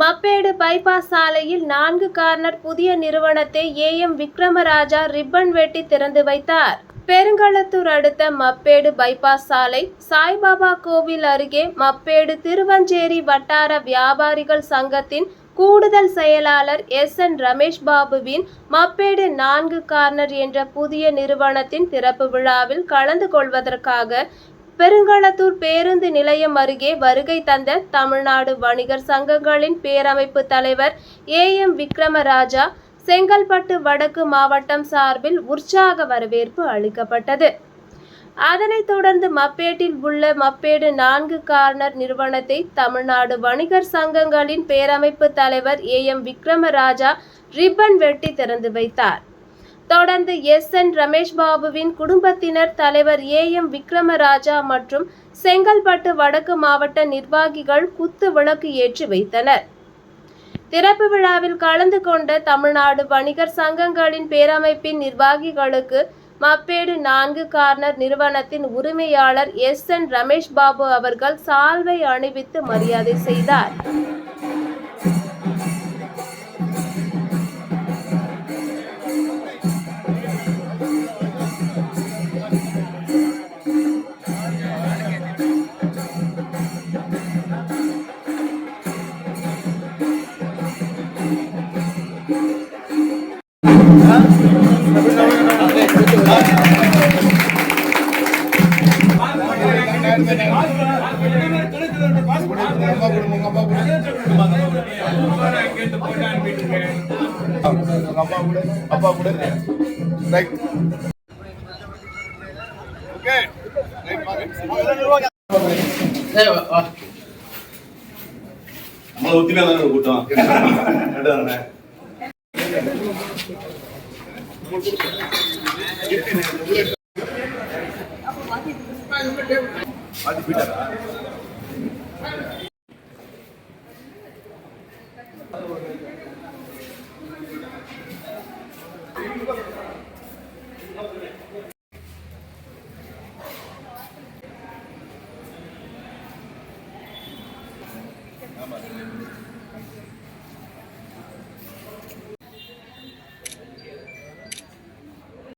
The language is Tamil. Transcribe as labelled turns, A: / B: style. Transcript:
A: மப்பேடு பைபாஸ் சாலையில் நான்கு கார்னர் புதிய நிறுவனத்தை ஏஎம் விக்ரமராஜா ரிப்பன் வெட்டி திறந்து வைத்தார். பெருங்களத்தூர் அடுத்த மப்பேடு பைபாஸ் சாலை சாய்பாபா கோவில் அருகே மப்பேடு திருவஞ்சேரி வட்டார வியாபாரிகள் சங்கத்தின் கூடுதல் செயலாளர் எஸ். என். ரமேஷ் பாபுவின் மப்பேடு நான்கு கார்னர் என்ற புதிய நிறுவனத்தின் திறப்பு விழாவில் கலந்து கொள்வதற்காக பெருங்களத்தூர் பேருந்து நிலையம் அருகே வருகை தந்த தமிழ்நாடு வணிகர் சங்கங்களின் பேரமைப்பு தலைவர் ஏ எம் விக்ரமராஜா செங்கல்பட்டு வடக்கு மாவட்டம் சார்பில் உற்சாக வரவேற்பு அளிக்கப்பட்டது. அதனைத் தொடர்ந்து மப்பேட்டில் உள்ள மப்பேடு நான்கு கார்னர் நிறுவனத்தை தமிழ்நாடு வணிகர் சங்கங்களின் பேரமைப்பு தலைவர் ஏ எம் விக்ரமராஜா ரிப்பன் வெட்டி திறந்து வைத்தார். தொடர்ந்து எஸ் என் ரமேஷ் பாபுவின் குடும்பத்தினர் தலைவர் ஏ எம் விக்ரமராஜா மற்றும் செங்கல்பட்டு வடக்கு மாவட்ட நிர்வாகிகள் குத்து விளக்கு ஏற்றி வைத்தனர். திறப்பு விழாவில் கலந்து கொண்ட தமிழ்நாடு வணிகர் சங்கங்களின் பேரமைப்பின் நிர்வாகிகளுக்கு மப்பேடு நான்கு கார்னர் நிறுவனத்தின் உரிமையாளர் எஸ் என் ரமேஷ் பாபு அவர்கள் சால்வை அணிவித்து மரியாதை செய்தார்.
B: அப்பா கூட அப்பா கூட ரைட் ஓகே ரைட் வாங்க
C: అది బిడ్డరా Thank you.